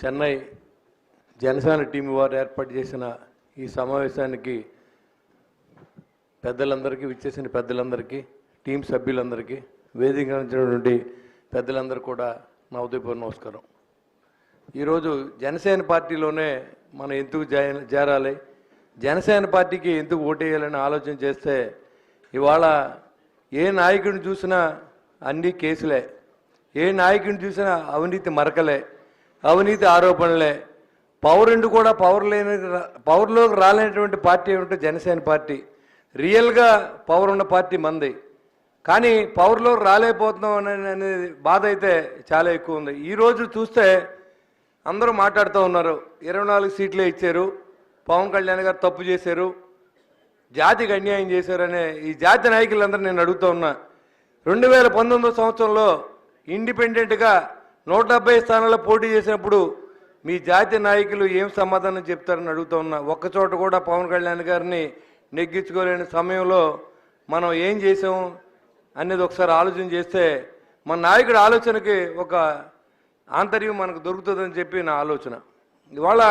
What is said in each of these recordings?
Chennai Janasena team వారు ఏర్పాటు చేసిన ఈ సమావేశానికి పెద్దలందరికీ విచ్చేసిన పెద్దలందరికీ టీం సభ్యులందరికీ వేదిక అందించినటువంటి పెద్దలందరూ కూడా నా ఉదయపూర్వ నమస్కారం. ఈరోజు జనసేన పార్టీలోనే మనం ఎందుకు చేరాలి? జనసేన పార్టీకి ఎందుకు ఓటేయాలని ఆలోచన చేస్తే ఇవాళ ఏ నాయకుడిని చూసినా అన్నీ కేసులే. ఏ నాయకుడిని చూసినా అవినీతి మరకలే. అవినీతి ఆరోపణలే. పౌరుండి కూడా పవర్ లేని పవర్లోకి రాలేనటువంటి పార్టీ ఏమిటో జనసేన పార్టీ. రియల్గా పవర్ ఉన్న పార్టీ మంది. కానీ పవర్లో రాలేకపోతున్నాం అనేది బాధ అయితే చాలా ఎక్కువ ఉంది. ఈరోజు చూస్తే అందరూ మాట్లాడుతూ ఉన్నారు. ఇరవై నాలుగు సీట్లే ఇచ్చారు. పవన్ కళ్యాణ్ గారు తప్పు చేశారు. జాతికి అన్యాయం చేశారనే ఈ జాతి నాయకులందరూ నేను అడుగుతూ ఉన్నా. రెండు వేల పంతొమ్మిదో సంవత్సరంలో ఇండిపెండెంట్గా నూట డెబ్బై స్థానాల్లో పోటీ చేసినప్పుడు మీ జాతీయ నాయకులు ఏం సమాధానం చెప్తారని అడుగుతూ ఉన్నా. ఒక్కచోట కూడా పవన్ కళ్యాణ్ గారిని నెగ్గించుకోలేని సమయంలో మనం ఏం చేసాం అనేది ఒకసారి ఆలోచన చేస్తే మన నాయకుడి ఆలోచనకి ఒక ఆంతర్యం మనకు దొరుకుతుందని చెప్పి నా ఆలోచన. ఇవాళ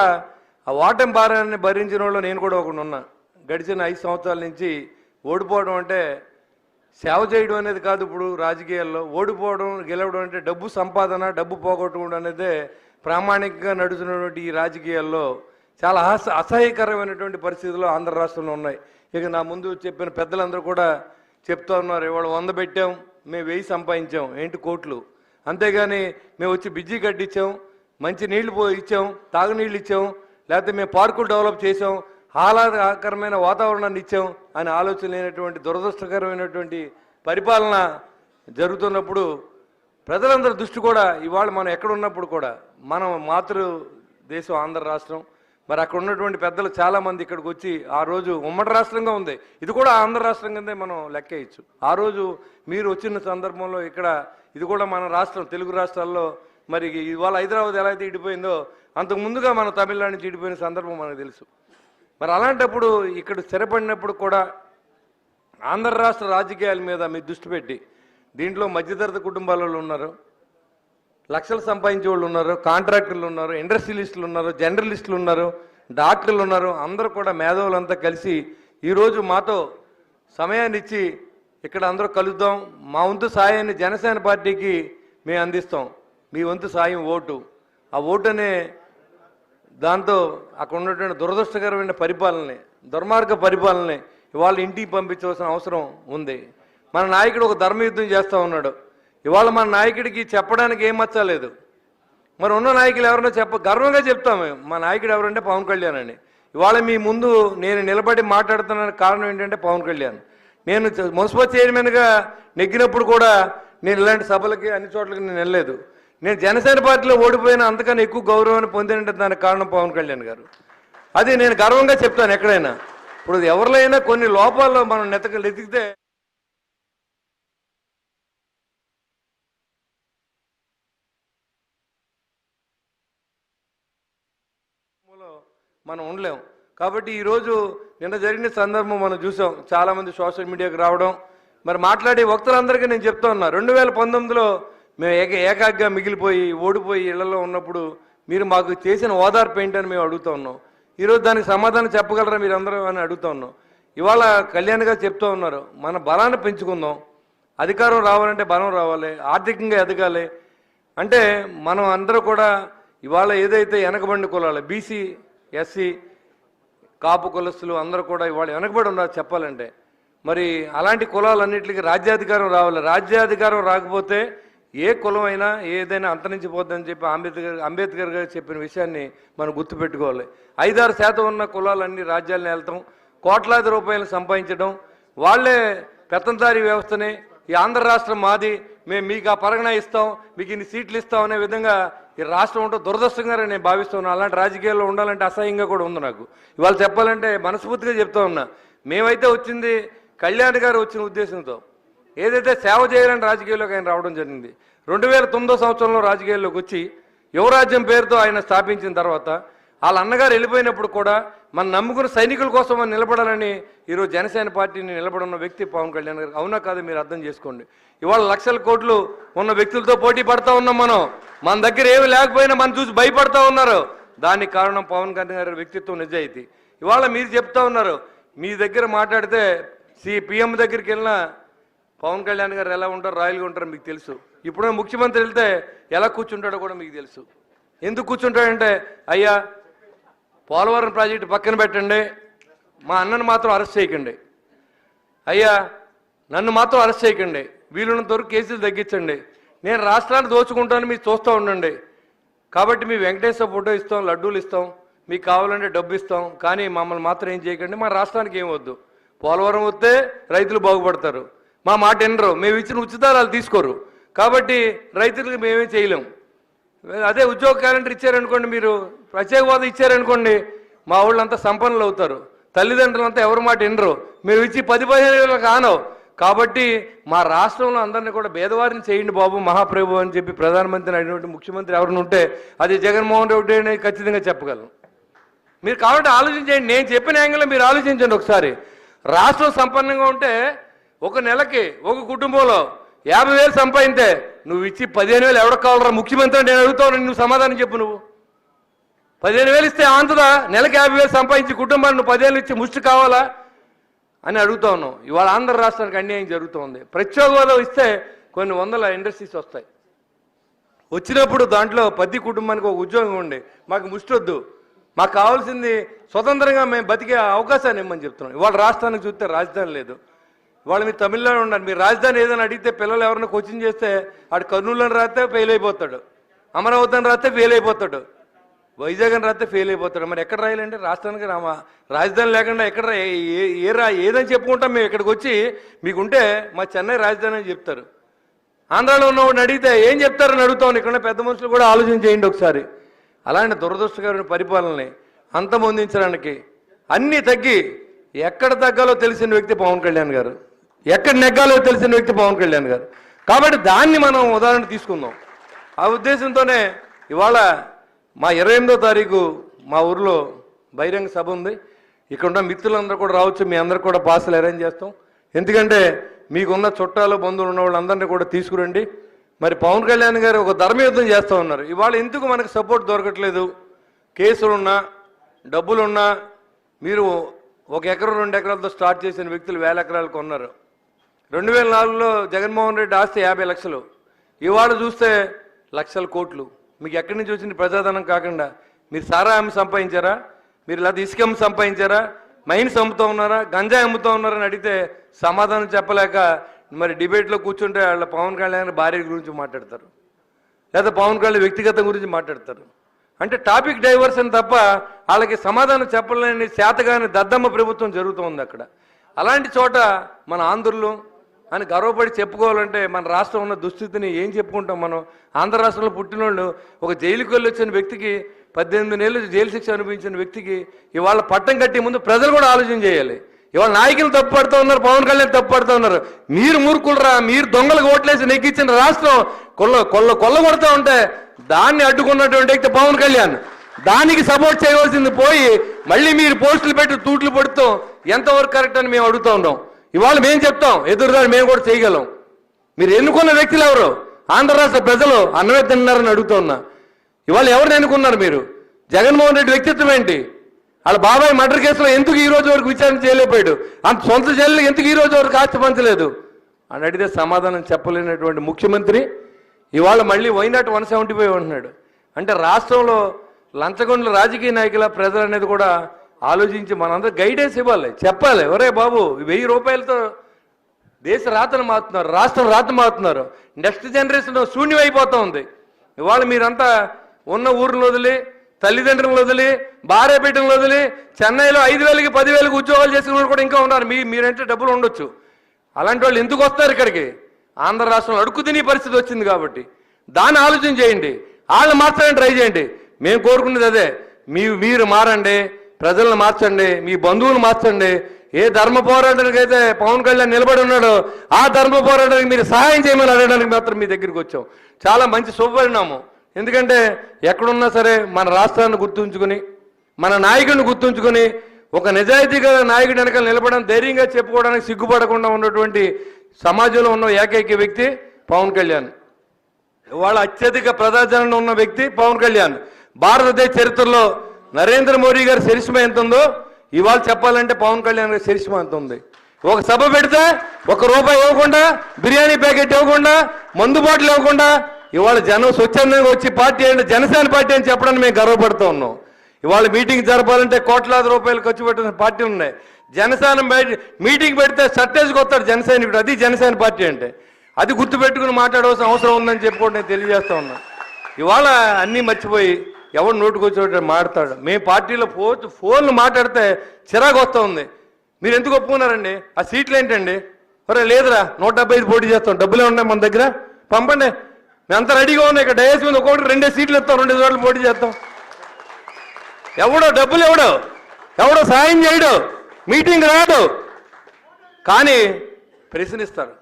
ఆ ఓటమి భారాన్ని భరించిన వాళ్ళు నేను కూడా ఒకడు ఉన్నా. గడిచిన ఐదు సంవత్సరాల నుంచి ఓడిపోవడం అంటే సేవ చేయడం అనేది కాదు ఇప్పుడు రాజకీయాల్లో. ఓడిపోవడం గెలవడం అంటే డబ్బు సంపాదన డబ్బు పోగొట్టుకోవడం అనేదే ప్రామాణికంగా నడుస్తున్నటువంటి ఈ రాజకీయాల్లో చాలా అస అసహ్యకరమైనటువంటి పరిస్థితులు ఆంధ్ర రాష్ట్రంలో ఉన్నాయి. ఇక నా ముందు చెప్పిన పెద్దలందరూ కూడా చెప్తా ఉన్నారు ఇవాళ వంద పెట్టాం మేము వెయ్యి సంపాదించాం ఏంటి కోట్లు? అంతేగాని మేము వచ్చి బిజీ కట్టించాం మంచి నీళ్ళు పో ఇచ్చాం తాగునీళ్ళు ఇచ్చాం లేకపోతే మేము పార్కులు డెవలప్ చేసాం ఆహ్లాదకరమైన వాతావరణాన్ని ఇచ్చాం అని ఆలోచన లేనటువంటి దురదృష్టకరమైనటువంటి పరిపాలన జరుగుతున్నప్పుడు ప్రజలందరి దృష్టి కూడా ఇవాళ మనం ఎక్కడ ఉన్నప్పుడు కూడా మనం మాతృ దేశం ఆంధ్ర రాష్ట్రం మరి అక్కడ ఉన్నటువంటి పెద్దలు చాలామంది ఇక్కడికి వచ్చి ఆ రోజు ఉమ్మడి రాష్ట్రంగా ఉంది. ఇది కూడా ఆంధ్ర రాష్ట్రం కిందే మనం లెక్కేయచ్చు. ఆ రోజు మీరు వచ్చిన సందర్భంలో ఇక్కడ ఇది కూడా మన రాష్ట్రం తెలుగు రాష్ట్రాల్లో మరి ఇవాళ హైదరాబాద్ ఎలా అయితే ఇడిపోయిందో అంతకు ముందుగా మనం తమిళనాడు నుంచి ఇడిపోయిన సందర్భం మనకు తెలుసు. మరి అలాంటప్పుడు ఇక్కడ స్థిరపడినప్పుడు కూడా ఆంధ్ర రాష్ట్ర రాజకీయాల మీద మీ దృష్టి పెట్టి దీంట్లో మధ్యతరగతి కుటుంబాల వాళ్ళు ఉన్నారు లక్షలు సంపాదించే వాళ్ళు ఉన్నారు కాంట్రాక్టర్లు ఉన్నారు ఇండస్ట్రియలిస్టులు ఉన్నారు జర్నలిస్టులు ఉన్నారు డాక్టర్లు ఉన్నారు అందరూ కూడా మేధావులంతా కలిసి ఈరోజు మాతో సమయాన్ని ఇచ్చి ఇక్కడ అందరూ కలుద్దాం. మా వంతు సాయాన్ని జనసేన పార్టీకి మేము అందిస్తాం. మీ వంతు సాయం ఓటు. ఆ ఓటు అనే దాంతో అక్కడ ఉన్నటువంటి దురదృష్టకరమైన పరిపాలనని దుర్మార్గ పరిపాలనని ఇవాళ ఇంటికి పంపించవలసిన అవసరం ఉంది. మన నాయకుడు ఒక ధర్మయుద్ధం చేస్తూ ఉన్నాడు. ఇవాళ మన నాయకుడికి చెప్పడానికి ఏం మచ్చలేదు మరి ఉన్న నాయకులు ఎవరన్నా చెప్ప గర్వంగా చెప్తాము మా నాయకుడు ఎవరంటే పవన్ కళ్యాణ్ అని ఇవాళ మీ ముందు నేను నిలబడి మాట్లాడుతున్న కారణం ఏంటంటే పవన్ కళ్యాణ్. నేను మున్సిపల్ చైర్మన్గా నెగ్గినప్పుడు కూడా నేను ఇలాంటి సభలకి అన్ని చోట్లకి నేను వెళ్ళలేదు. నేను జనసేన పార్టీలో ఓడిపోయిన అంతకన్నా ఎక్కువ గౌరవాన్ని పొందినంటే దానికి కారణం పవన్ కళ్యాణ్ గారు. అది నేను గర్వంగా చెప్తాను ఎక్కడైనా. ఇప్పుడు ఎవరిలో కొన్ని లోపాల్లో మనం నెతక వెతికితే మనం ఉండలేం. కాబట్టి ఈరోజు నిన్న జరిగిన సందర్భం మనం చూసాం. చాలామంది సోషల్ మీడియాకి రావడం. మరి మాట్లాడే వక్తలందరికీ నేను చెప్తా ఉన్నా. రెండు వేల పంతొమ్మిదిలో మేము ఏక ఏకాగ్గా మిగిలిపోయి ఓడిపోయి ఇళ్ళలో ఉన్నప్పుడు మీరు మాకు చేసిన ఓదార్పు ఏంటని మేము అడుగుతా ఉన్నాం. ఈరోజు దానికి సమాధానం చెప్పగలరా మీరు అందరూ అని అడుగుతా ఉన్నాం. ఇవాళ కళ్యాణ్ గారు చెప్తూ ఉన్నారు మన బలాన్ని పెంచుకుందాం. అధికారం రావాలంటే బలం రావాలి ఆర్థికంగా ఎదగాలి. అంటే మనం అందరూ కూడా ఇవాళ ఏదైతే వెనకబడిన కులాలు బీసీ ఎస్సీ కాపు కులస్తులు అందరూ కూడా ఇవాళ వెనకబడి ఉన్నారు చెప్పాలంటే. మరి అలాంటి కులాలన్నింటికి రాజ్యాధికారం రావాలి. రాజ్యాధికారం రాకపోతే ఏ కులం అయినా ఏదైనా అంతరించిపోద్దని చెప్పి అంబేద్కర్ అంబేద్కర్ గారు చెప్పిన విషయాన్ని మనం గుర్తుపెట్టుకోవాలి. ఐదారు శాతం ఉన్న కులాలన్నీ రాజ్యాలను వెళ్తాం కోట్లాది రూపాయలు సంపాదించడం వాళ్ళే పెత్తందారీ వ్యవస్థని ఈ ఆంధ్ర రాష్ట్రం మాది మేము మీకు ఆ పరగణ ఇస్తాం మీకు ఇన్ని సీట్లు ఇస్తాం అనే విధంగా ఈ రాష్ట్రం ఉంటే దురదృష్టంగా నేను భావిస్తున్నాను. అలాంటి రాజకీయాల్లో ఉండాలంటే అసహ్యంగా కూడా ఉంది నాకు. ఇవాళ చెప్పాలంటే మనస్ఫూర్తిగా చెప్తా ఉన్నా. మేమైతే వచ్చింది కళ్యాణ్ గారు వచ్చిన ఉద్దేశంతో. ఏదైతే సేవ చేయాలని రాజకీయాల్లోకి ఆయన రావడం జరిగింది రెండు వేల తొమ్మిదో సంవత్సరంలో రాజకీయాల్లోకి వచ్చి యువరాజ్యం పేరుతో ఆయన స్థాపించిన తర్వాత వాళ్ళ అన్నగారు వెళ్ళిపోయినప్పుడు కూడా మన నమ్ముకున్న సైనికుల కోసం మనం నిలబడాలని ఈరోజు జనసేన పార్టీని నిలబడున్న వ్యక్తి పవన్ కళ్యాణ్ గారు. అవునా కాదు మీరు అర్థం చేసుకోండి. ఇవాళ లక్షల కోట్లు ఉన్న వ్యక్తులతో పోటీ పడతా ఉన్నాం మనం. మన దగ్గర ఏమి లేకపోయినా మనం చూసి భయపడతా ఉన్నారు. దానికి కారణం పవన్ కళ్యాణ్ గారి వ్యక్తిత్వం నిజాయితీ. ఇవాళ మీరు చెప్తా ఉన్నారు మీ దగ్గర మాట్లాడితే సి పిఎం దగ్గరికి వెళ్ళినా పవన్ కళ్యాణ్ గారు ఎలా ఉంటారు రాయల్గా ఉంటారో మీకు తెలుసు. ఇప్పుడు ముఖ్యమంత్రి వెళ్తే ఎలా కూర్చుంటాడో కూడా మీకు తెలుసు. ఎందుకు కూర్చుంటాడంటే అయ్యా పోలవరం ప్రాజెక్టు పక్కన పెట్టండి మా అన్నను మాత్రం అరెస్ట్ చేయకండి. అయ్యా నన్ను మాత్రం అరెస్ట్ చేయకండి. వీలున్నంత వరకు కేసులు తగ్గించండి. నేను రాష్ట్రాన్ని దోచుకుంటాను మీరు చూస్తూ ఉండండి. కాబట్టి మీ వెంకటేశ్వర ఫోటో ఇస్తాం లడ్డూలు ఇస్తాం మీకు కావాలంటే డబ్బు ఇస్తాం కానీ మమ్మల్ని మాత్రం ఏం చేయకండి. మా రాష్ట్రానికి ఏం వద్దు. పోలవరం వస్తే రైతులు బాగుపడతారు. మా మాట వినరు. మేము ఇచ్చిన ఉచితాలు తీసుకోరు. కాబట్టి రైతులకు మేమేం చేయలేము అదే ఉద్యోగ క్యాలెండర్ ఇచ్చారనుకోండి మీరు ప్రత్యేక హోదా ఇచ్చారనుకోండి మా వాళ్ళంతా సంపన్నులు అవుతారు. తల్లిదండ్రులంతా ఎవరి మాట వినరు. మీరు ఇచ్చి పది పదిహేను వేలకు ఆనవు. కాబట్టి మా రాష్ట్రంలో అందరినీ కూడా భేదవారిని చేయండి బాబు మహాప్రభు అని చెప్పి ప్రధానమంత్రి అయినటువంటి ముఖ్యమంత్రి ఎవరిని ఉంటే అది జగన్మోహన్ రెడ్డి అని ఖచ్చితంగా చెప్పగలను. మీరు కాబట్టి ఆలోచించండి. నేను చెప్పిన యాంగిల్లో మీరు ఆలోచించండి ఒకసారి. రాష్ట్రం సంపన్నంగా ఉంటే ఒక నెలకి ఒక కుటుంబంలో యాభై వేలు సంపాదితే నువ్వు ఇచ్చి పదిహేను వేలు ఎవరికి కావాలరా? ముఖ్యమంత్రి నేను అడుగుతావు నువ్వు సమాధానం చెప్పు నువ్వు. పదిహేను వేలు ఇస్తే ఆంతదా? నెలకి యాభై వేలు సంపాదించి కుటుంబాన్ని నువ్వు పదిహేను ఇచ్చి ముష్టి కావాలా? అని అడుగుతా ఉన్నాం ఇవాళ ఆంధ్ర రాష్ట్రానికి అన్యాయం జరుగుతోంది. ప్రత్యేక హోదా ఇస్తే కొన్ని వందల ఇండస్ట్రీస్ వస్తాయి. వచ్చినప్పుడు దాంట్లో ప్రతి కుటుంబానికి ఒక ఉద్యోగం ఉండి మాకు ముష్టొద్దు మాకు కావాల్సింది స్వతంత్రంగా మేము బతికే అవకాశాన్ని ఇమ్మని చెప్తున్నాం. ఇవాళ రాష్ట్రానికి చూస్తే రాజధాని లేదు. వాళ్ళు మీరు తమిళనాడు ఉన్నారు మీరు రాజధాని ఏదైనా అడిగితే పిల్లలు ఎవరైనా కోచింగ్ చేస్తే ఆడు కర్నూలు అని రాస్తే ఫెయిల్ అయిపోతాడు. అమరావతి అని రాస్తే ఫెయిల్ అయిపోతాడు. వైజాగ్ అని రాస్తే ఫెయిల్ అయిపోతాడు. మరి ఎక్కడ రాయాలంటే రాష్ట్రానికి రామా రాజధాని లేకుండా ఎక్కడ ఏ- ఏ- రా ఏదని చెప్పుకుంటాం మేము ఇక్కడికి వచ్చి మీకుంటే మా చెన్నై రాజధాని అని చెప్తారు. ఆంధ్రాలో ఉన్నవాడిని అడిగితే ఏం చెప్తారని అడుగుతాం. ఇక్కడ పెద్ద మనుషులు కూడా ఆలోచన చేయండి ఒకసారి. అలాంటి దురదృష్టకరమైన పరిపాలనని అంతమొందించడానికి అన్నీ తగ్గి ఎక్కడ తగ్గాలో తెలిసిన వ్యక్తి పవన్ కళ్యాణ్ గారు. ఎక్కడ నెగ్గాలో తెలిసిన వ్యక్తి పవన్ కళ్యాణ్ గారు. కాబట్టి దాన్ని మనం ఉదాహరణ తీసుకుందాం. ఆ ఉద్దేశంతోనే ఇవాళ మా ఇరవై ఎనిమిదో తారీఖు మా ఊర్లో బహిరంగ సభ ఉంది. ఇక్కడ ఉన్న మిత్రులందరూ కూడా రావచ్చు మీ అందరు కూడా పాసులు అరేంజ్ చేస్తాం. ఎందుకంటే మీకున్న చుట్టాలు బంధువులు ఉన్న వాళ్ళందరినీ కూడా తీసుకురండి. మరి పవన్ కళ్యాణ్ గారు ఒక ధర్మయుద్ధం చేస్తూ ఉన్నారు. ఇవాళ ఎందుకు మనకు సపోర్ట్ దొరకట్లేదు? కేసులున్నా డబ్బులున్నా మీరు ఒక ఎకరం రెండు ఎకరాలతో స్టార్ట్ చేసిన వ్యక్తులు వేల ఎకరాలు కొన్నారు. రెండు వేల నాలుగులో జగన్మోహన్ రెడ్డి ఆస్తి యాభై లక్షలు. ఇవాళ చూస్తే లక్షల కోట్లు. మీకు ఎక్కడి నుంచి వచ్చింది ప్రజాధనం కాకుండా? మీరు సారా అమ్మి సంపాదించారా? మీరు లేదా ఇసుక అమ్మి సంపాదించారా? మైన్స్ అమ్ముతూ ఉన్నారా? గంజాయి అమ్ముతూ ఉన్నారని అడిగితే సమాధానం చెప్పలేక మరి డిబేట్లో కూర్చుంటే వాళ్ళ పవన్ కళ్యాణ్ భార్య గురించి మాట్లాడతారు. లేదా పవన్ కళ్యాణ్ వ్యక్తిగతం గురించి మాట్లాడతారు. అంటే టాపిక్ డైవర్షన్ తప్ప వాళ్ళకి సమాధానం చెప్పలేని శాతగాని దద్దమ్మ ప్రభుత్వం జరుగుతోంది అక్కడ. అలాంటి చోట మన ఆంధ్రులు అని గర్వపడి చెప్పుకోవాలంటే మన రాష్ట్రం ఉన్న దుస్థితిని ఏం చెప్పుకుంటాం మనం? ఆంధ్ర రాష్ట్రంలో పుట్టినోళ్ళు ఒక జైలుకి వెళ్ళి వచ్చిన వ్యక్తికి పద్దెనిమిది నెలలు జైలు శిక్ష అనుభవించిన వ్యక్తికి ఇవాళ పట్టం కట్టే ముందు ప్రజలు కూడా ఆలోచన చేయాలి. ఇవాళ నాయకులు తప్పు పడుతూ ఉన్నారు పవన్ కళ్యాణ్ తప్పు పడుతూ ఉన్నారు. మీరు మూర్ఖులరా మీరు దొంగలకు ఓట్లేసి నెగ్గించిన రాష్ట్రం కొల్ల కొల్ల కొల్లగొడుతూ ఉంటే దాన్ని అడ్డుకున్నటువంటి వ్యక్తి పవన్ కళ్యాణ్. దానికి సపోర్ట్ చేయవలసింది పోయి మళ్ళీ మీరు పోస్టులు పెట్టి తూట్లు పడుతూ. ఎంతవరకు కరెక్ట్ అని మేము అడుగుతూ ఉన్నాం. ఇవాళ మేము చెప్తాం ఎదురుదారి మేము కూడా చేయగలం. మీరు ఎన్నుకున్న వ్యక్తులు ఎవరు? ఆంధ్ర రాష్ట్ర ప్రజలు అన్నమే తిన్నారని అడుగుతూ ఉన్నా. ఇవాళ ఎవరిని ఎన్నుకున్నారు మీరు? జగన్మోహన్ రెడ్డి వ్యక్తిత్వం ఏంటి? వాళ్ళ బాబాయ్ మర్డర్ కేసులో ఎందుకు ఈ రోజు వరకు విచారణ చేయలేకపోయాడు? అంత సొంత జైలు ఎందుకు ఈ రోజు వరకు ఆస్తి పంచలేదు? అని అడిగితే సమాధానం చెప్పలేనటువంటి ముఖ్యమంత్రి ఇవాళ మళ్ళీ వైనాట్ వన్ సెవెంటీ ఫైవ్ అంటున్నాడు. అంటే రాష్ట్రంలో లంచగొండ్ల రాజకీయ నాయకుల ప్రజలు అనేది కూడా ఆలోచించి మనందరూ గైడెన్స్ ఇవ్వాలి. చెప్పాలి. ఒరే బాబు వెయ్యి రూపాయలతో దేశ రాతను మారుతున్నారు రాష్ట్రం రాత మారుతున్నారు. నెక్స్ట్ జనరేషన్ శూన్యం అయిపోతూ ఉంది. ఇవాళ మీరంతా ఉన్న ఊరిని వదిలి తల్లిదండ్రులను వదిలి భార్య వదిలి చెన్నైలో ఐదు వేలకి పదివేలకి ఉద్యోగాలు చేసుకున్న వాళ్ళు కూడా ఇంకా ఉన్నారు. మీ మీరంటే డబ్బులు ఉండొచ్చు. అలాంటి వాళ్ళు ఎందుకు వస్తారు ఇక్కడికి? ఆంధ్ర రాష్ట్రంలో అడుక్కు తినే పరిస్థితి వచ్చింది కాబట్టి. దాన్ని ఆలోచన చేయండి. వాళ్ళు మార్చాలని ట్రై చేయండి. మేము కోరుకునేది అదే. మీ మీరు మారండి. ప్రజలను మార్చండి మీ బంధువులు మార్చండి. ఏ ధర్మ పోరాటానికి అయితే పవన్ కళ్యాణ్ నిలబడి ఉన్నాడో ఆ ధర్మ పోరాటానికి మీరు సహాయం చేయమని అడగడానికి మాత్రం మీ దగ్గరికి వచ్చాం. చాలా మంచి శుభపరిణామం. ఎందుకంటే ఎక్కడున్నా సరే మన రాష్ట్రాన్ని గుర్తుంచుకుని మన నాయకుడిని గుర్తుంచుకొని ఒక నిజాయితీగా నాయకుడి వెనకాల నిలబడడం ధైర్యంగా చెప్పుకోవడానికి సిగ్గుపడకుండా ఉన్నటువంటి సమాజంలో ఉన్న ఏకైక వ్యక్తి పవన్ కళ్యాణ్. ఇవాళ అత్యధిక ప్రజాజనం ఉన్న వ్యక్తి పవన్ కళ్యాణ్. భారతదేశ చరిత్రలో నరేంద్ర మోడీ గారి చరిష్మా ఎంత ఉందో ఇవాళ చెప్పాలంటే పవన్ కళ్యాణ్ గారి చరిష్మా ఎంత ఉంది ఒక సభ పెడితే ఒక రూపాయి ఇవ్వకుండా బిర్యానీ ప్యాకెట్ ఇవ్వకుండా మందు బాటిల్ ఇవ్వకుండా ఇవాళ జనం స్వచ్ఛందంగా వచ్చి పార్టీ అంటే జనసేన పార్టీ అని చెప్పడానికి మేము గర్వపడుతూ ఉన్నాం. ఇవాళ మీటింగ్ జరపాలంటే కోట్లాది రూపాయలు ఖర్చు పెట్టిన పార్టీలు ఉన్నాయి. జనసేన మీటింగ్ పెడితే సర్టేజ్కి వస్తాడు జనసైనికుడు అది జనసేన పార్టీ అంటే. అది గుర్తుపెట్టుకుని మాట్లాడవలసిన అవసరం ఉందని చెప్పుకోండి నేను తెలియజేస్తా ఉన్నా. ఇవాళ అన్నీ మర్చిపోయి ఎవడు నోటుకొచ్చి మాట్లాడు మేము పార్టీలో ఫో ఫోన్లు మాట్లాడితే చిరాకు వస్తూ ఉంది మీరు ఎందుకు ఒప్పుకున్నారండి? ఆ సీట్లు ఏంటండి ఒరే లేదురా నూట డెబ్బై ఐదు పోటీ చేస్తాం. డబ్బులే ఉన్నాయి మన దగ్గర. పంపండి. మేమంతా రెడీగా ఉన్నాయి ఇక్కడ డయస్ మీద ఒక్కొక్కటి రెండే సీట్లు ఇస్తాం రెండు చోట్ల పోటీ చేస్తాం. ఎవడో డబ్బులు ఎవడో? ఎవడో సాయం చేయడు. మీటింగ్ రాడు. కానీ ప్రశ్నిస్తారు.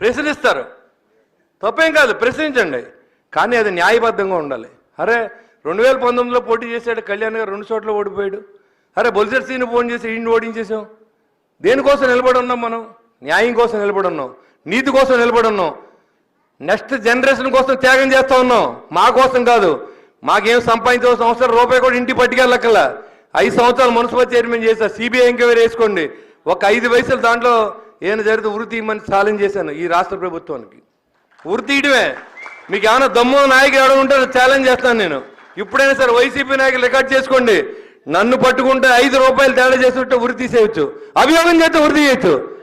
ప్రశ్నిస్తారు. తప్పేం కాదు ప్రశ్నించండి. కానీ అది న్యాయబద్ధంగా ఉండాలి. అరే రెండు వేల పంతొమ్మిదిలో పోటీ చేశాడు కళ్యాణ్ గారు రెండు చోట్ల ఓడిపోయాడు. అరే బొల్సర్ సీని ఫోన్ చేసి ఈయన్ని ఓడించేసాం దేనికోసం నిలబడి ఉన్నాం మనం? న్యాయం కోసం నిలబడి ఉన్నాం నీతి కోసం నిలబడి ఉన్నాం నెక్స్ట్ జనరేషన్ కోసం త్యాగం చేస్తా ఉన్నాం. మా కోసం కాదు. మాకేం సంపాదించవలసిన అవసరం రూపాయి కూడా ఇంటి పట్టుకెళ్ళక్కల ఐదు సంవత్సరాలు మున్సిపల్ చైర్మన్ చేశా. సిబిఐ ఎంక్వైరీ వేసుకోండి. ఒక ఐదు వయసులు దాంట్లో ఏమైనా జరిగితే ఉరి తీయమని ఛాలెంజ్ చేశాను ఈ రాష్ట్ర ప్రభుత్వానికి. ఉరి తీయడమే మీకు ఏమైనా దమ్ము నాయకుడు ఎవడో ఉంటే ఛాలెంజ్ చేస్తాను నేను. ఇప్పుడైనా సరే వైసీపీ నాయకులు రికార్డ్ చేసుకోండి. నన్ను పట్టుకుంటే ఐదు రూపాయలు తేడా చేసుకుంటే ఉరి తీసేయచ్చు. అభియోగం చేస్తే ఉరి తీయచ్చు.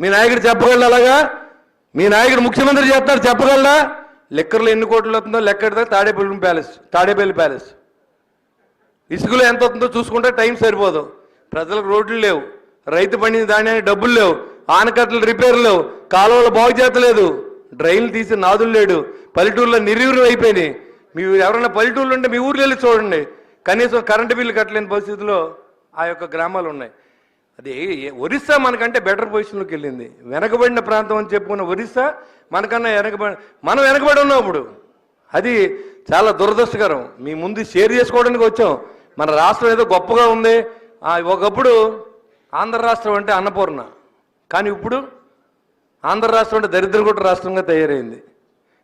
మీ నాయకుడు చెప్పగలరా అలాగా? మీ నాయకుడు ముఖ్యమంత్రి చేస్తారు చెప్పగలరా లెక్కర్లో ఎన్ని కోట్లు వస్తుందో లెక్కడితే తాడేపల్లి ప్యాలెస్ తాడేపల్లి ప్యాలెస్. ఇసుకలో ఎంత అవుతుందో చూసుకుంటే టైం సరిపోదు. ప్రజలకు రోడ్లు లేవు. రైతు పండిన ధాన్యానికి డబ్బులు లేవు. ఆనకట్టలు రిపేర్ లేవు. కాలువలు బాగు చేతలేదు డ్రైన్లు తీసి నాదులు లేడు. పల్లెటూరులో నిర్వీర్యం అయిపోయినాయి మీ ఎవరైనా పల్లెటూరులు ఉంటే మీ ఊర్లో వెళ్ళి చూడండి. కనీసం కరెంటు బిల్లు కట్టలేని పరిస్థితిలో ఆ యొక్క గ్రామాలు ఉన్నాయి. అది ఏ- ఒరిస్సా మనకంటే బెటర్ పొజిషన్లోకి వెళ్ళింది. వెనకబడిన ప్రాంతం అని చెప్పుకున్న ఒరిస్సా మనకన్నా వెనకబడి మనం వెనకబడి ఉన్నాం ఇప్పుడు. అది చాలా దురదృష్టకరం. మీ ముందు షేర్ చేసుకోవడానికి వచ్చాం. మన రాష్ట్రం ఏదో గొప్పగా ఉంది. ఒకప్పుడు ఆంధ్ర రాష్ట్రం అంటే అన్నపూర్ణ. కానీ ఇప్పుడు ఆంధ్ర రాష్ట్రం అంటే దరిద్రం కూడా రాష్ట్రంగా తయారైంది.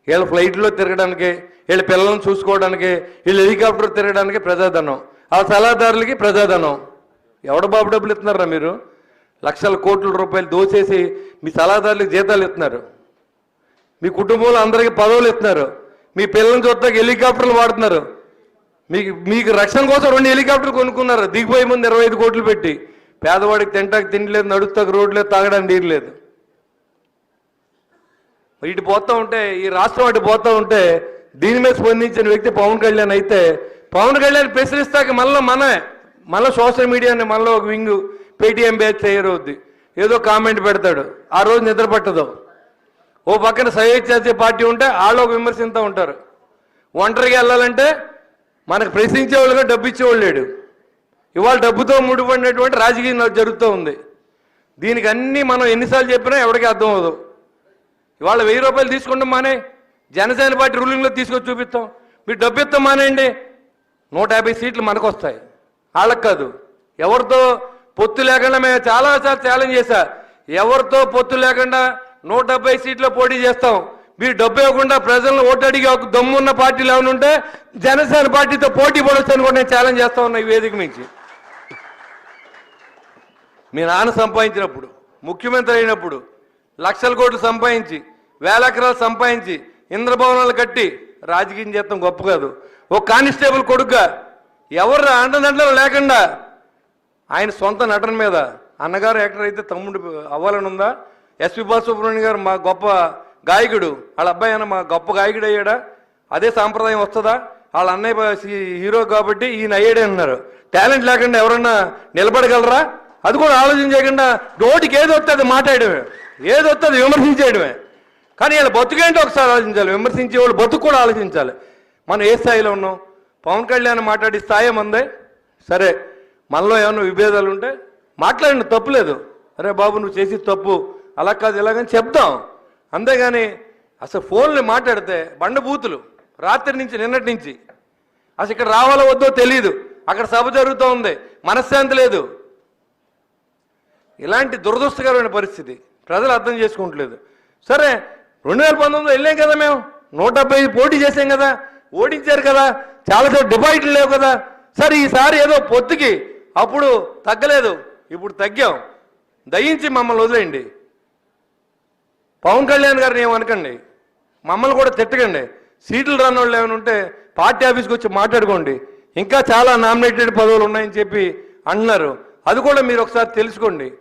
వీళ్ళ ఫ్లైట్లో తిరగడానికి వీళ్ళ పిల్లలను చూసుకోవడానికి వీళ్ళు హెలికాప్టర్ తిరగడానికి ప్రజాధనం. ఆ సలహాదారులకి ప్రజాధనం. ఎవడ బాబు డబ్బులు ఇస్తున్నారా మీరు? లక్షల కోట్ల రూపాయలు దోచేసి మీ సలహాదారులకు జీతాలు ఇస్తున్నారు. మీ కుటుంబంలో అందరికీ పదవులు ఇస్తున్నారు. మీ పిల్లల్ని చూడటానికి హెలికాప్టర్లు వాడుతున్నారు. మీకు మీకు రక్షణ కోసం రెండు హెలికాప్టర్లు కొనుక్కున్నారు. దిగిపోయే ముందు ఇరవై ఐదు కోట్లు పెట్టి. పేదవాడికి తింటాక తిండి లేదు నడుస్తాకి రోడ్లు లేదు తాగడానికి నీరు లేదు. ఇటు పోతూ ఉంటే ఈ రాష్ట్రం అటు పోతూ ఉంటే దీని మీద స్పందించిన వ్యక్తి పవన్ కళ్యాణ్ అయితే పవన్ కళ్యాణ్ ప్రశ్నిస్తాక మళ్ళీ మనమే మళ్ళీ సోషల్ మీడియాని మళ్ళీ ఒక వింగ్ పేటీఎం బ్యాచ్ తయారవుద్ది ఏదో కామెంట్ పెడతాడు. ఆ రోజు నిద్ర పట్టదు. ఓ పక్కన సహయోగ చేసే పార్టీ ఉంటే వాళ్ళు ఒక విమర్శిస్తూ ఉంటారు. ఒంటరిగా వెళ్ళాలంటే మనకు ప్రశ్నించేవాళ్ళుగా డబ్బు ఇచ్చేవాళ్ళు లేడు. ఇవాళ డబ్బుతో ముడిపడినటువంటి రాజకీయం జరుగుతూ ఉంది. దీనికి అన్నీ మనం ఎన్నిసార్లు చెప్పినా ఎవరికి అర్థం అవ్వదు. ఇవాళ వెయ్యి రూపాయలు తీసుకుంటాం మానే. జనసేన పార్టీ రూలింగ్లో తీసుకొచ్చి చూపిస్తాం. మీరు డబ్బు ఇస్తాం మానేయండి. నూట యాభై సీట్లు మనకు వస్తాయి వాళ్ళకి కాదు. ఎవరితో పొత్తు లేకుండా మేము చాలాసార్లు ఛాలెంజ్ చేశా. ఎవరితో పొత్తు లేకుండా నూట డెబ్బై సీట్లో పోటీ చేస్తాం. మీరు డబ్బు ఇవ్వకుండా ప్రజలను ఓటు అడిగి ఒక దమ్మున్న పార్టీలు ఏమైనా ఉంటే జనసేన పార్టీతో పోటీ పడవచ్చు అని కూడా నేను ఛాలెంజ్ చేస్తా ఉన్నా ఈ వేదిక నుంచి. మీ నాన్న సంపాదించినప్పుడు ముఖ్యమంత్రి అయినప్పుడు లక్షల కోట్లు సంపాదించి వేల ఎకరాలు సంపాదించి ఇంద్రభవనాలు కట్టి రాజకీయం చేస్తాం గొప్ప కాదు. ఒక కానిస్టేబుల్ కొడుగ్గా ఎవరు అండదండలు లేకుండా ఆయన సొంత నటన మీద అన్నగారు యాక్టర్ అయితే తమ్ముడు అవ్వాలని ఉందా? ఎస్పి బాలసుబ్రహ్మణ్యం గారు మా గొప్ప గాయకుడు వాళ్ళ అబ్బాయి అన్న మా గొప్ప గాయకుడు అయ్యాడా? అదే సాంప్రదాయం వస్తుందా? వాళ్ళ అన్నయ్య హీరో కాబట్టి ఈయన అయ్యాడే అన్నారు టాలెంట్ లేకుండా ఎవరన్నా నిలబడగలరా? అది కూడా ఆలోచన చేయకుండా నోటికి ఏది వస్తుంది మాట్లాడమే. ఏదొస్తుంది విమర్శించేయడమే. కానీ వీళ్ళ బతుకేంటో ఒకసారి ఆలోచించాలి. విమర్శించే వాళ్ళు బతుకు కూడా ఆలోచించాలి. మనం ఏ స్థాయిలో ఉన్నాం? పవన్ కళ్యాణ్ మాట్లాడి స్థాయి మందే సరే మనలో ఏమైనా విభేదాలు ఉంటే మాట్లాడిన తప్పులేదు అరే బాబు నువ్వు చేసి తప్పు. అలా కాదు ఇలాగని చెప్తాం అంతేగాని అసలు ఫోన్లు మాట్లాడితే బండ బూతులు రాత్రి నుంచి నిన్నటి నుంచి. అసలు ఇక్కడ రావాలో వద్దో తెలియదు అక్కడ సభ జరుగుతూ ఉంది మనశ్శాంతి లేదు. ఇలాంటి దురదృష్టకరమైన పరిస్థితి. ప్రజలు అర్థం చేసుకుంటలేదు. సరే రెండు వేల పంతొమ్మిదిలో వెళ్ళాం కదా మేము. నూట డెబ్బై ఐదు పోటీ చేసాం కదా. ఓడించారు కదా. చాలాసేపు డిపాజిట్లు లేవు కదా. సరే ఈసారి ఏదో పొత్తుకి అప్పుడు తగ్గలేదు. ఇప్పుడు తగ్గాం. దయించి మమ్మల్ని వదిలేయండి. పవన్ కళ్యాణ్ గారిని ఏమనకండి మమ్మల్ని కూడా తిట్టకండి. సీట్లు రాని వాళ్ళు ఏమైనా ఉంటే పార్టీ ఆఫీస్కి వచ్చి మాట్లాడుకోండి. ఇంకా చాలా నామినేటెడ్ పదవులు ఉన్నాయని చెప్పి అంటున్నారు. అది కూడా మీరు ఒకసారి తెలుసుకోండి.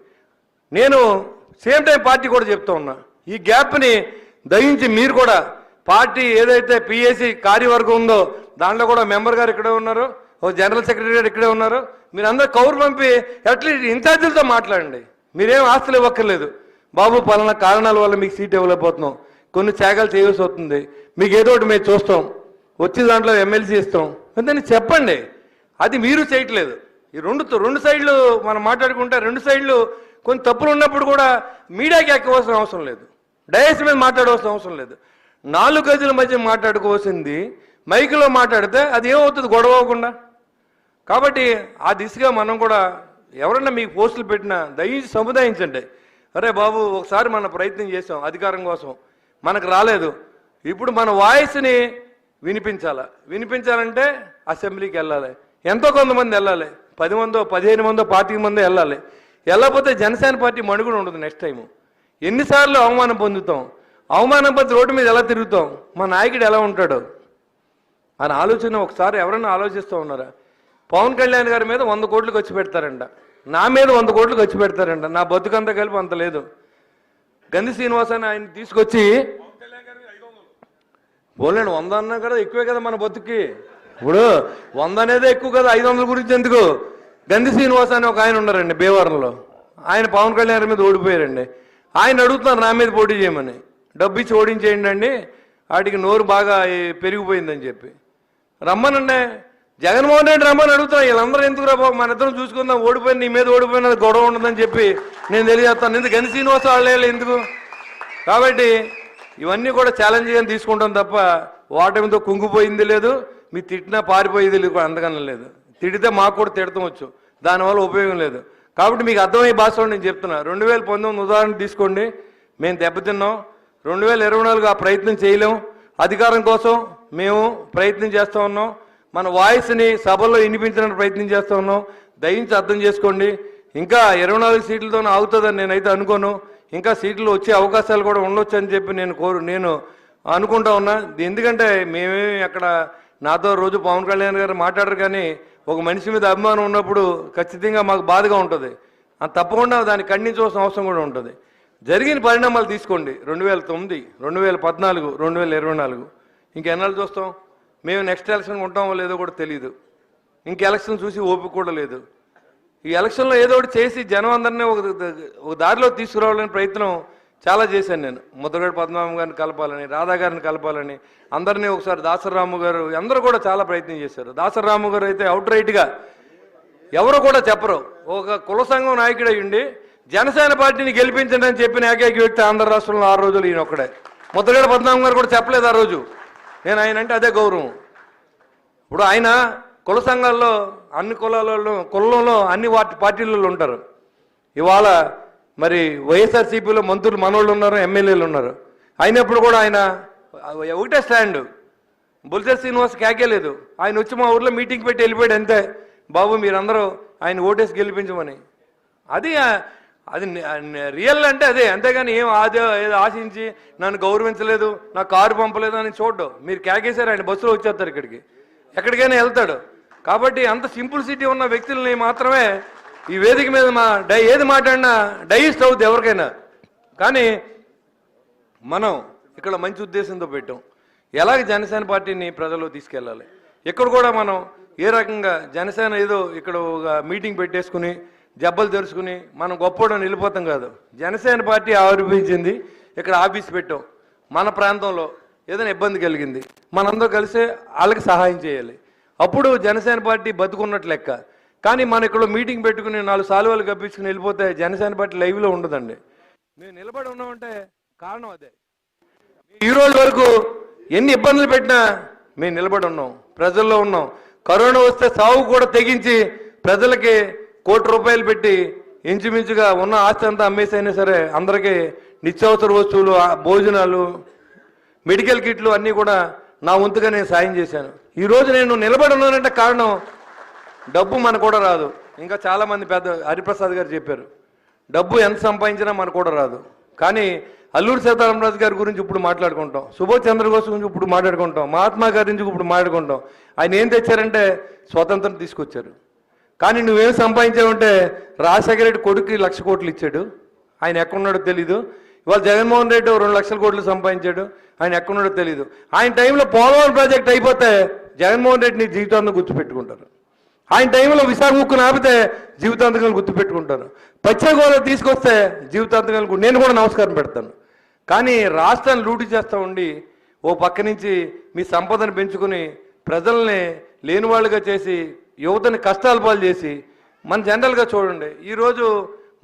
నేను సేమ్ టైం పార్టీ కూడా చెప్తా ఉన్నా. ఈ గ్యాప్ని దయించి మీరు కూడా పార్టీ ఏదైతే పిఎస్సి కార్యవర్గం ఉందో దాంట్లో కూడా మెంబర్ గారు ఇక్కడే ఉన్నారు ఓ జనరల్ సెక్రటరీ గారు ఇక్కడే ఉన్నారు. మీరు అందరూ కౌరు పంపి అట్లీస్ట్ ఇన్ఛార్జీలతో మాట్లాడండి. మీరేం ఆస్తులు ఇవ్వక్కర్లేదు. బాబు పలానా కారణాల వల్ల మీకు సీట్ ఇవ్వలేకపోతున్నాం. కొన్ని త్యాగాలు చేయవలసి వస్తుంది. మీకు ఏదో ఒకటి మేము చూస్తాం. వచ్చే దాంట్లో ఎమ్మెల్సీ ఇస్తాం. అని చెప్పండి. అది మీరు చేయట్లేదు. ఈ రెండు రెండు సైడ్లు మనం మాట్లాడుకుంటే రెండు సైడ్లు కొన్ని తప్పులు ఉన్నప్పుడు కూడా మీడియాకి ఎక్కవలసిన అవసరం లేదు. డయస్ మీద మాట్లాడవలసిన అవసరం లేదు. నాలుగు గజుల మధ్య మాట్లాడుకోవాల్సింది మైకులో మాట్లాడితే అది ఏమవుతుంది? గొడవ అవ్వకుండా. కాబట్టి ఆ దిశగా మనం కూడా ఎవరన్నా మీకు పోస్టులు పెట్టినా దయించి సముదాయించండి. అరే బాబు ఒకసారి మన ప్రయత్నం చేసాం అధికారం కోసం. మనకు రాలేదు. ఇప్పుడు మన వాయిస్ని వినిపించాల? వినిపించాలంటే అసెంబ్లీకి వెళ్ళాలి. ఎంతో కొంతమంది వెళ్ళాలి. పది మందో పదిహేను మందో పాతిక మందో వెళ్ళాలి. వెళ్ళకపోతే జనసేన పార్టీ మణుగుడు ఉండదు నెక్స్ట్ టైము ఎన్నిసార్లు అవమానం పొందుతాం? అవమానం పొంది రోడ్డు మీద ఎలా తిరుగుతాం? మా నాయకుడు ఎలా ఉంటాడు? అని ఆలోచన ఒకసారి ఎవరైనా ఆలోచిస్తూ ఉన్నారా? పవన్ కళ్యాణ్ గారి మీద వంద కోట్లు ఖర్చు పెడతారంట. నా మీద వంద కోట్లు ఖర్చు పెడతారంట. నా బతుకంతా కలిపి అంత లేదు. గంధి శ్రీనివాసాన్ని ఆయన తీసుకొచ్చి పోలేండి వంద అన్నా కదా ఎక్కువే కదా మన బతుక్కి. ఇప్పుడు వంద అనేది ఎక్కువ కదా ఐదు వందల గురించి ఎందుకు? గంధి శ్రీనివాస్ అని ఒక ఆయన ఉన్నారండి భీమవరంలో ఆయన పవన్ కళ్యాణ్ మీద ఓడిపోయారండి. ఆయన అడుగుతున్నారు నా మీద పోటీ చేయమని. డబ్బు ఇచ్చి ఓడించేయండి అండి వాటికి నోరు బాగా పెరిగిపోయిందని చెప్పి. రమ్మనండి. జగన్మోహన్ రెడ్డి రమ్మని అడుగుతున్నా వీళ్ళందరూ ఎందుకు రా బాబు మన ఇద్దరం చూసుకుందాం ఓడిపోయిన నీ మీద ఓడిపోయిన గొడవ ఉండదని చెప్పి నేను తెలియజేస్తాను. ఎందుకు గని శ్రీనివాస వాళ్ళు ఎందుకు? కాబట్టి ఇవన్నీ కూడా ఛాలెంజ్గా తీసుకుంటాం తప్ప ఓటమితో కుంగిపోయింది లేదు మీ తిట్టినా పారిపోయేది లేదు అంతకన్నా లేదు. తిడితే మాకు కూడా తిడతాం వచ్చు. దానివల్ల ఉపయోగం లేదు. కాబట్టి మీకు అర్థమయ్యే భాషలో నేను చెప్తున్నా. రెండు వేల పంతొమ్మిది ఉదాహరణ తీసుకోండి. మేము దెబ్బతిన్నాం. రెండు వేల ఇరవై నాలుగు ఆ ప్రయత్నం చేయలేం. అధికారం కోసం మేము ప్రయత్నం చేస్తూ ఉన్నాం. మన వాయిస్ని సభల్లో వినిపించడానికి ప్రయత్నం చేస్తూ ఉన్నాం. దయించి అర్థం చేసుకోండి. ఇంకా ఇరవై నాలుగు సీట్లతో ఆగుతుందని నేనైతే అనుకోను. ఇంకా సీట్లు వచ్చే అవకాశాలు కూడా ఉండొచ్చు అని చెప్పి నేను కోరు నేను అనుకుంటా ఉన్నా. ఎందుకంటే మేమేమి అక్కడ నాతో రోజు పవన్ కళ్యాణ్ గారు మాట్లాడరు కానీ ఒక మనిషి మీద అభిమానం ఉన్నప్పుడు ఖచ్చితంగా మాకు బాధగా ఉంటుంది. తప్పకుండా దాన్ని ఖండించవలసిన అవసరం కూడా ఉంటుంది. జరిగిన పరిణామాలు తీసుకోండి. రెండు వేల తొమ్మిది రెండు వేల పద్నాలుగు రెండు వేల ఇరవై నాలుగు. ఇంకెన్నాళ్ళు చూస్తాం? మేము నెక్స్ట్ ఎలక్షన్ ఉంటామో లేదో కూడా తెలియదు ఇంక ఎలక్షన్ చూసి ఓపిక కూడా లేదు. ఈ ఎలక్షన్లో ఏదో ఒకటి చేసి జనం అందరినీ ఒక ఒక దారిలో తీసుకురావాలని ప్రయత్నం చాలా చేశాను నేను. ముద్రగడ పద్మనాభం గారిని కలపాలని రాధా గారిని కలపాలని అందరినీ ఒకసారి దాసరాము గారు అందరూ కూడా చాలా ప్రయత్నం చేశారు. దాసరాము గారు అయితే అవుట్ రైట్గా ఎవరు కూడా చెప్పరు. ఒక కుల సంఘం నాయకుడు అయ్యుండి జనసేన పార్టీని గెలిపించండి అని చెప్పిన ఏకైక వ్యక్తి ఆంధ్ర రాష్ట్రంలో ఆ రోజులు ఈయన ఒక్కడే. ముద్రగడ పద్మనాభం గారు కూడా చెప్పలేదు ఆ రోజు. నేను ఆయన అంటే అదే గౌరవం. ఇప్పుడు ఆయన కుల సంఘాల్లో అన్ని కులాలలో కులంలో అన్ని వాటి పార్టీలలో ఉంటారు. ఇవాళ మరి వైఎస్ఆర్సీపీలో మంత్రులు మనోళ్ళు ఉన్నారు ఎమ్మెల్యేలు ఉన్నారు. అయినప్పుడు కూడా ఆయన ఒకటే స్టాండ్. బుల్సే శ్రీనివాస్ కేకేలేదు ఆయన వచ్చి మా ఊర్లో మీటింగ్ పెట్టి వెళ్ళిపోయాడు అంతే. బాబు మీరందరూ ఆయన ఓటేసి గెలిపించమని. అది అది రియల్ అంటే అదే. అంతేగాని ఏం ఆది ఏదో ఆశించి నన్ను గౌరవించలేదు నా కారు పంపలేదు అని చూడడం. మీరు కేకేశారు ఆయన బస్సులో వచ్చేస్తారు ఇక్కడికి. ఎక్కడికైనా వెళ్తాడు. కాబట్టి అంత సింపుల్ సిటీ ఉన్న వ్యక్తుల్ని మాత్రమే ఈ వేదిక మీద మా డై ఏది మాట్లాడినా డైస్ట్ అవుద్ది ఎవరికైనా. కానీ మనం ఇక్కడ మంచి ఉద్దేశంతో పెట్టాం. ఎలాగ జనసేన పార్టీని ప్రజల్లో తీసుకెళ్ళాలి? ఇక్కడ కూడా మనం ఏ రకంగా జనసేన ఏదో ఇక్కడ ఒక మీటింగ్ పెట్టేసుకుని జబ్బలు తెరుచుకుని మనం గొప్పడం వెళ్ళిపోతాం కాదు. జనసేన పార్టీ ఆవిర్భించింది ఇక్కడ ఆఫీస్ పెట్టాం. మన ప్రాంతంలో ఏదైనా ఇబ్బంది కలిగింది మనందరూ కలిసి వాళ్ళకి సహాయం చేయాలి. అప్పుడు జనసేన పార్టీ బతుకున్నట్లు లెక్క. కానీ మన ఇక్కడ మీటింగ్ పెట్టుకుని నాలుగు సాలువాలు కప్పించుకుని వెళ్ళిపోతే జనసేన పార్టీ లైవ్లో ఉండదండి. మేము నిలబడి ఉన్నామంటే కారణం అదే. ఈ రోజు వరకు ఎన్ని ఇబ్బందులు పెట్టినా మేము నిలబడి ఉన్నాం ప్రజల్లో ఉన్నాం. కరోనా వస్తే సాగు కూడా తెగించి ప్రజలకి కోటి రూపాయలు పెట్టి ఇంచుమించుగా ఉన్న ఆస్తి అంతా అమ్మేసైనా సరే అందరికీ నిత్యావసర వస్తువులు భోజనాలు మెడికల్ కిట్లు అన్నీ కూడా నా వంతుగా నేను సాయం చేశాను. ఈరోజు నేను నిలబడి ఉన్నానంటే కారణం డబ్బు మనకు కూడా రాదు. ఇంకా చాలామంది పెద్ద హరిప్రసాద్ గారు చెప్పారు. డబ్బు ఎంత సంపాదించినా మనకు కూడా రాదు. కానీ అల్లూరు సీతారామరాజు గారి గురించి ఇప్పుడు మాట్లాడుకుంటాం. సుభాష్ చంద్రబోస్ గురించి ఇప్పుడు మాట్లాడుకుంటాం. మహాత్మా గారి గురించి ఇప్పుడు మాట్లాడుకుంటాం. ఆయన ఏం తెచ్చారంటే స్వతంత్రం తీసుకొచ్చారు. కానీ నువ్వేం సంపాదించావంటే రాజశేఖర రెడ్డి కొడుకు లక్ష కోట్లు ఇచ్చాడు. ఆయన ఎక్కడున్నాడో తెలీదు. ఇవాళ జగన్మోహన్ రెడ్డి రెండు లక్షల కోట్లు సంపాదించాడు. ఆయన ఎక్కడున్నాడో తెలీదు. ఆయన టైంలో పోలవరం ప్రాజెక్ట్ అయిపోతే జగన్మోహన్ రెడ్డిని జీవితాన్ని గుర్తుపెట్టుకుంటారు. ఆయన టైంలో విశాఖ ముక్కును ఆపితే జీవితాంతకాలు గుర్తుపెట్టుకుంటాను పచ్చగోళ తీసుకొస్తే జీవితాంతకాలు నేను కూడా నమస్కారం పెడతాను. కానీ రాష్ట్రాన్ని లూటి చేస్తూ ఉండి ఓ పక్క నుంచి మీ సంపదను పెంచుకుని ప్రజల్ని లేని వాళ్ళుగా చేసి యువతని కష్టాల పాలు చేసి మన జనరల్గా చూడండి. ఈరోజు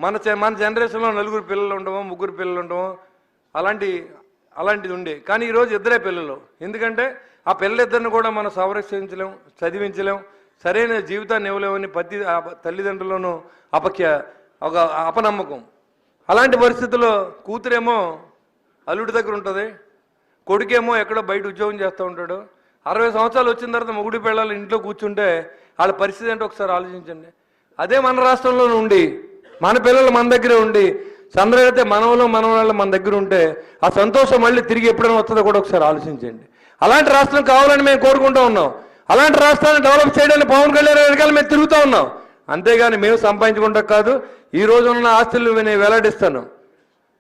మన మన జనరేషన్లో నలుగురు పిల్లలు ఉండము ముగ్గురు పిల్లలు ఉండము అలాంటి అలాంటిది ఉండే. కానీ ఈరోజు ఇద్దరే పిల్లలు. ఎందుకంటే ఆ పిల్లలిద్దరిని కూడా మనం సంరక్షించలేం చదివించలేం సరైన జీవితాన్ని ఇవ్వలేమని ప్రతి తల్లిదండ్రులను అపఖ్య ఒక అపనమ్మకం. అలాంటి పరిస్థితుల్లో కూతురేమో అల్లుడి దగ్గర ఉంటుంది. కొడుకేమో ఎక్కడో బయట ఉద్యోగం చేస్తూ ఉంటాడు. అరవై సంవత్సరాలు వచ్చిన తర్వాత మొగుడి పిల్లలు ఇంట్లో కూర్చుంటే వాళ్ళ పరిస్థితి ఏంటో ఒకసారి ఆలోచించండి. అదే మన రాష్ట్రంలో ఉండి మన పిల్లలు మన దగ్గరే ఉండి సందరైతే మనవలు మనవాళ్ళు మన దగ్గర ఉంటే ఆ సంతోషం మళ్ళీ తిరిగి ఎప్పుడైనా వస్తుందో కూడా ఒకసారి ఆలోచించండి. అలాంటి రాష్ట్రం కావాలని మేము కోరుకుంటూ ఉన్నాం. అలాంటి రాష్ట్రాన్ని డెవలప్ చేయడానికి పవన్ కళ్యాణ్ వెనకాల మేము తిరుగుతూ ఉన్నాం. అంతేగాని మేము సంపాదించుకుంటా కాదు ఈ రోజు ఉన్న ఆస్తులు నేను వెల్లడిస్తాను.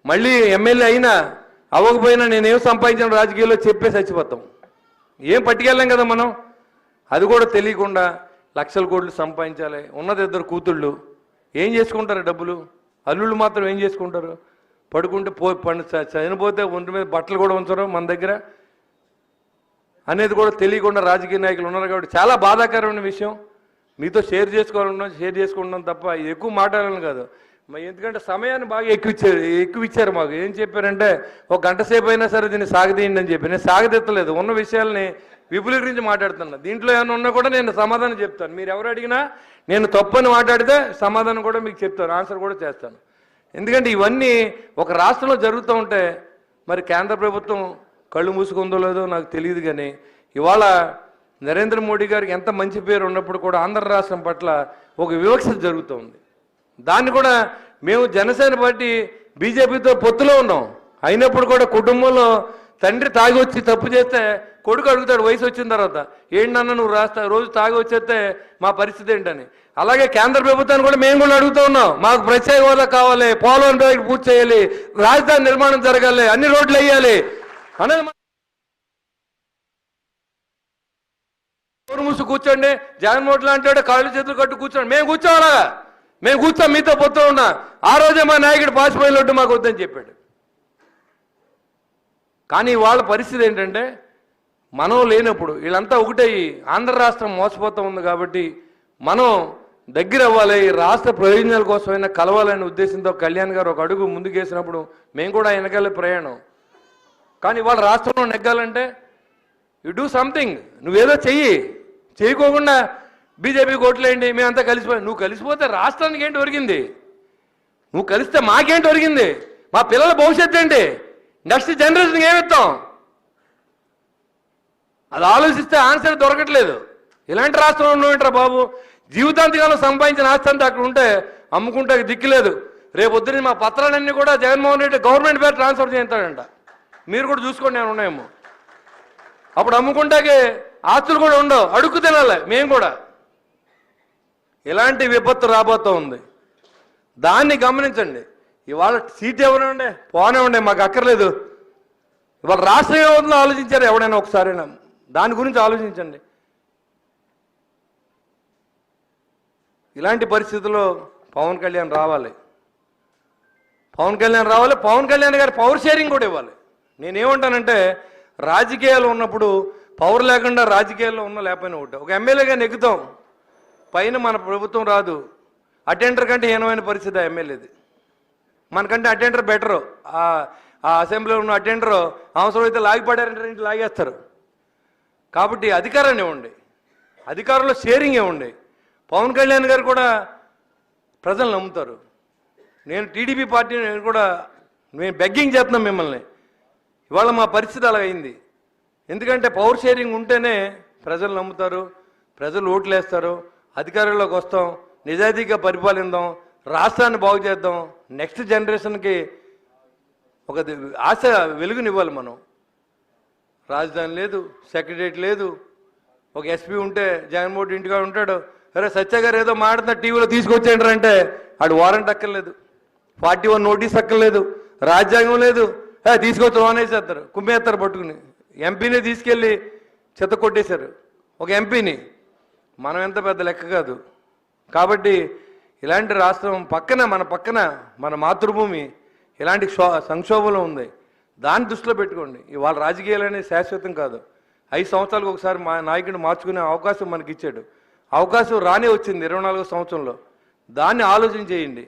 మళ్ళీ ఎమ్మెల్యే అయినా అవ్వకపోయినా నేనేం సంపాదించిన రాజకీయాల్లో చెప్పేసి చచ్చిపోతాం ఏం పట్టుకెళ్ళాం కదా మనం? అది కూడా తెలియకుండా లక్షల కోట్లు సంపాదించాలి. ఉన్నది ఇద్దరు కూతుళ్ళు. ఏం చేసుకుంటారు డబ్బులు? అల్లుళ్ళు మాత్రం ఏం చేసుకుంటారు? పడుకుంటే పో పని చ- చనిపోతే ఒంటి మీద బట్టలు కూడా ఉంచరు మన దగ్గర. అనేది కూడా తెలియకుండా రాజకీయ నాయకులు ఉన్నారు కాబట్టి చాలా బాధాకరమైన విషయం. మీతో షేర్ చేసుకోవాలన్నా షేర్ చేసుకుంటున్నాం తప్ప ఎక్కువ మాట్లాడాలని కాదు. మరి ఎందుకంటే సమయాన్ని బాగా ఎక్కువ ఇచ్చారు ఎక్కువ ఇచ్చారు మాకు. ఏం చెప్పారంటే ఒక గంట సేపు అయినా సరే దీన్ని సాగదీయండి అని చెప్పి. నేను సాగదెత్తలేదు. ఉన్న విషయాల్ని విపులీకరించి మాట్లాడుతున్నా. దీంట్లో ఏమైనా ఉన్నా కూడా నేను సమాధానం చెప్తాను. మీరు ఎవరు అడిగినా నేను తప్పని మాట్లాడితే సమాధానం కూడా మీకు చెప్తాను. ఆన్సర్ కూడా చేస్తాను. ఎందుకంటే ఇవన్నీ ఒక రాష్ట్రంలో జరుగుతూ ఉంటే మరి కేంద్ర ప్రభుత్వం కళ్ళు మూసుకుందో లేదో నాకు తెలియదు కానీ ఇవాళ నరేంద్ర మోడీ గారికి ఎంత మంచి పేరు ఉన్నప్పుడు కూడా ఆంధ్ర రాష్ట్రం పట్ల ఒక వివక్ష జరుగుతుంది. దాన్ని కూడా మేము జనసేన పార్టీ బీజేపీతో పొత్తులో ఉన్నాం. అయినప్పుడు కూడా కుటుంబంలో తండ్రి తాగి వచ్చి తప్పు చేస్తే కొడుకు అడుగుతాడు వయసు వచ్చిన తర్వాత ఏంటన్నా నువ్వు రాస్తా రోజు తాగి వచ్చేస్తే మా పరిస్థితి ఏంటని. అలాగే కేంద్ర ప్రభుత్వాన్ని కూడా మేము కూడా అడుగుతూ ఉన్నాం. మాకు ప్రత్యేక హోదా కావాలి పోలవరం ప్రాజెక్టు పూర్తి చేయాలి రాజధాని నిర్మాణం జరగాలి అన్ని రోడ్లు వేయాలి. అనేది మా- మూసి కూర్చోండి. జగన్మోహన్ లాంటి కాళ్ళు చేతులు కట్టు కూర్చోండి. మేము కూర్చోవాలా? మేము కూర్చోం మీతో పొత్తు ఉన్నా. ఆ రోజే మా నాయకుడు పాసిపోయినట్టు మాకు వద్దని చెప్పాడు. కానీ వాళ్ళ పరిస్థితి ఏంటంటే మనం లేనప్పుడు వీళ్ళంతా ఒకటే ఆంధ్ర రాష్ట్రం మోసపోతూ ఉంది కాబట్టి మనం దగ్గర అవ్వాలి ఈ రాష్ట్ర ప్రయోజనాల కోసమైనా కలవాలనే ఉద్దేశంతో కళ్యాణ్ గారు ఒక అడుగు ముందుకేసినప్పుడు మేము కూడా వెనకాల ప్రయాణం. కానీ వాళ్ళ రాష్ట్రంలో నెగ్గాలంటే యు డూ సంథింగ్ నువ్వేదో చెయ్యి. చేయకోకుండా బీజేపీ కోట్లేండి మేమంతా కలిసిపోయి నువ్వు కలిసిపోతే రాష్ట్రానికి ఏంటి ఒరిగింది? నువ్వు కలిస్తే మాకేంటి ఒరిగింది? మా పిల్లల భవిష్యత్తు ఏంటి? నెక్స్ట్ జనరేషన్కి ఏమిస్తాం అది ఆలోచిస్తే ఆన్సర్ దొరకట్లేదు. ఇలాంటి రాష్ట్రంలో ఉన్నాయంటారా బాబు? జీవితాంతకాలం సంపాదించిన ఆస్తి అంతా అక్కడ ఉంటే అమ్ముకుంటే దిక్కులేదు. రేపు పొద్దున్న మా పత్రాలన్నీ కూడా జగన్మోహన్ రెడ్డి గవర్నమెంట్ పేరు ట్రాన్స్ఫర్ చేస్తాడంట. మీరు కూడా చూసుకోండి నేను ఉన్నాయేమో. అప్పుడు అమ్ముకుంటాకే ఆస్తులు కూడా ఉండవు అడుక్కు తినాలి మేము కూడా. ఇలాంటి విపత్తు రాబోతూ ఉంది. దాన్ని గమనించండి. ఇవాళ సీట్ ఎవరండి ఉండే మాకు అక్కర్లేదు. ఇవాళ రాష్ట్రం ఏమవుతుందో ఆలోచించారు ఎవడైనా ఒకసారైనా. దాని గురించి ఆలోచించండి. ఇలాంటి పరిస్థితుల్లో పవన్ కళ్యాణ్ రావాలి. పవన్ కళ్యాణ్ రావాలి పవన్ కళ్యాణ్ గారి పవర్ షేరింగ్ కూడా ఇవ్వాలి. నేనేమంటానంటే రాజకీయాలు ఉన్నప్పుడు పవర్ లేకుండా రాజకీయాల్లో ఉన్న లేకపోయినా ఒకటి. ఒక ఎమ్మెల్యేగా నెగ్గుతాం. పైన మన ప్రభుత్వం రాదు. అటెండర్ కంటే హీనమైన పరిస్థితి ఆ ఎమ్మెల్యేది. మనకంటే అటెండర్ బెటరు. ఆ అసెంబ్లీలో ఉన్న అటెండర్ అవసరమైతే లాగిపడారంటే ఇంటి లాగేస్తారు. కాబట్టి అధికారాన్ని ఇవ్వండి. అధికారంలో షేరింగ్ ఇవ్వండి పవన్ కళ్యాణ్ గారు కూడా ప్రజలు నమ్ముతారు. నేను టీడీపీ పార్టీ నేను కూడా నేను బెగ్గింగ్ చేస్తున్నాను మిమ్మల్ని. ఇవాళ మా పరిస్థితి అలా అయింది ఎందుకంటే పవర్ షేరింగ్ ఉంటేనే ప్రజలు నమ్ముతారు ప్రజలు ఓట్లేస్తారు అధికారంలోకి వస్తాం నిజాయితీగా పరిపాలిద్దాం రాష్ట్రాన్ని బాగు చేద్దాం నెక్స్ట్ జనరేషన్కి ఒక ఆశ వెలుగునివ్వాలి మనం. రాజధాని లేదు సెక్రటరేట్ లేదు ఒక ఎస్పీ ఉంటే జగన్మోహన్ రెడ్డి ఇంటిగా ఉంటాడు. అరే సత్య గారు ఏదో మాడుతున్న టీవీలో తీసుకొచ్చేయండి అంటే ఆడు వారెంట్ అక్కర్లేదు. ఫార్టీ వన్ నోటీస్ అక్కర్లేదు. రాజ్యాంగం లేదు. తీసుకొచ్చి లోనేసేస్తారు కుమ్మేస్తారు పట్టుకుని. ఎంపీని తీసుకెళ్ళి చెత్త కొట్టేశారు. ఒక ఎంపీని. మనం ఎంత పెద్ద లెక్క కాదు. కాబట్టి ఇలాంటి రాష్ట్రం పక్కన మన పక్కన మన మాతృభూమి ఇలాంటి క్షో సంక్షోభంలో ఉంది. దాన్ని దృష్టిలో పెట్టుకోండి. ఇవాళ రాజకీయాలు అనేది శాశ్వతం కాదు. ఐదు సంవత్సరాలకు ఒకసారి మా నాయకుడిని మార్చుకునే అవకాశం మనకి ఇచ్చాడు అవకాశం రానే వచ్చింది ఇరవై నాలుగో సంవత్సరంలో. దాన్ని ఆలోచన చేయండి.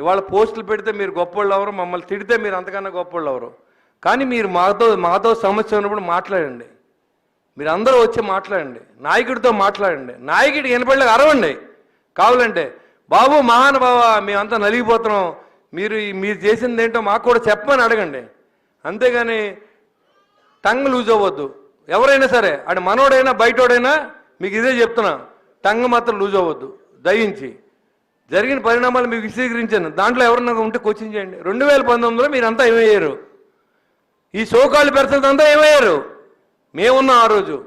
ఇవాళ పోస్టులు పెడితే మీరు గొప్పోళ్ళు ఎవరు? మమ్మల్ని తిడితే మీరు అంతకన్నా గొప్పోళ్ళు ఎవరు? కానీ మీరు మాతో మాతో సమస్య ఉన్నప్పుడు మాట్లాడండి. మీరు అందరూ వచ్చి మాట్లాడండి. నాయకుడితో మాట్లాడండి. నాయకుడి వినపడలేక అరవండి. కావాలంటే బాబు మహానుభావ మేమంతా నలిగిపోతున్నాం. మీరు మీరు చేసింది ఏంటో మాకు కూడా చెప్పమని అడగండి. అంతేగాని టంగ్ లూజ్ అవ్వద్దు. ఎవరైనా సరే ఆడు మనోడైనా బయటోడైనా మీకు ఇదే చెప్తున్నా. టంగ్ మాత్రం లూజ్ అవ్వద్దు. దయించి. జరిగిన పరిణామాలు మీకు విశీకరించాను దాంట్లో ఎవరన్నా ఉంటే కోచింగ్ చేయండి. రెండు వేల పంతొమ్మిదిలో మీరంతా ఏమయ్యారు? ఈ సోకాళ్ళు పెర్సన్స్ అంతా ఏమయ్యారు? మేమున్నాం ఆ రోజు.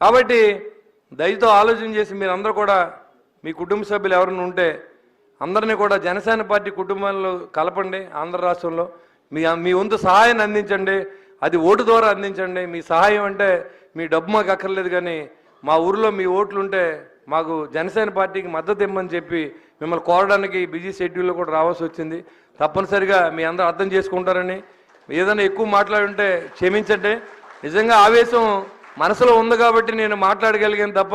కాబట్టి దయతో ఆలోచన చేసి మీరందరూ కూడా మీ కుటుంబ సభ్యులు ఎవరైనా ఉంటే అందరినీ కూడా జనసేన పార్టీ కుటుంబంలో కలపండి ఆంధ్ర రాష్ట్రంలో. మీ మీ వంతు సహాయాన్ని అందించండి. అది ఓటు ద్వారా అందించండి. మీ సహాయం అంటే మీ డబ్బు మాకు అక్కర్లేదు కానీ మా ఊరిలో మీ ఓట్లు ఉంటే మాకు జనసేన పార్టీకి మద్దతు ఇమ్మని చెప్పి మిమ్మల్ని కోరడానికి బిజీ షెడ్యూల్లో కూడా రావాల్సి వచ్చింది. తప్పనిసరిగా మీ అందరూ అర్థం చేసుకుంటారని. ఏదైనా ఎక్కువ మాట్లాడుంటే క్షమించండి. నిజంగా ఆవేశం మనసులో ఉంది కాబట్టి నేను మాట్లాడగలిగాను తప్ప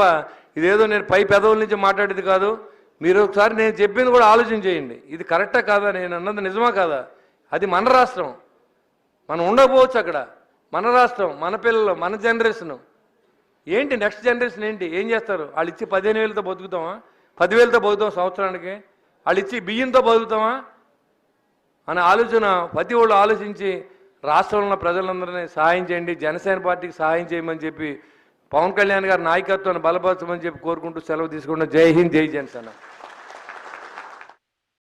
ఇదేదో నేను పై పెదవుల నుంచి మాట్లాడేది కాదు. మీరు ఒకసారి నేను చెప్పింది కూడా ఆలోచన చేయండి. ఇది కరెక్టా కాదా? నేను అన్నది నిజమా కాదా? అది మన రాష్ట్రం. మనం ఉండకపోవచ్చు అక్కడ. మన రాష్ట్రం మన పిల్లలు మన జనరేషన్ ఏంటి నెక్స్ట్ జనరేషన్ ఏంటి? ఏం చేస్తారు? వాళ్ళు ఇచ్చి పదిహేను వేలతో బతుకుతామా? పదివేలతో బతుకుతాం సంవత్సరానికి. వాళ్ళు ఇచ్చి బియ్యంతో బతుకుతామా? అనే ఆలోచన ప్రతి ఒళ్ళు ఆలోచించి రాష్ట్రంలో ఉన్న ప్రజలందరినీ సహాయం చేయండి జనసేన పార్టీకి సహాయం చేయమని చెప్పి పవన్ కళ్యాణ్ గారి నాయకత్వాన్ని బలపరచమని చెప్పి కోరుకుంటూ సెలవు తీసుకుంటున్నా. జై హింద్ జై జనసేన.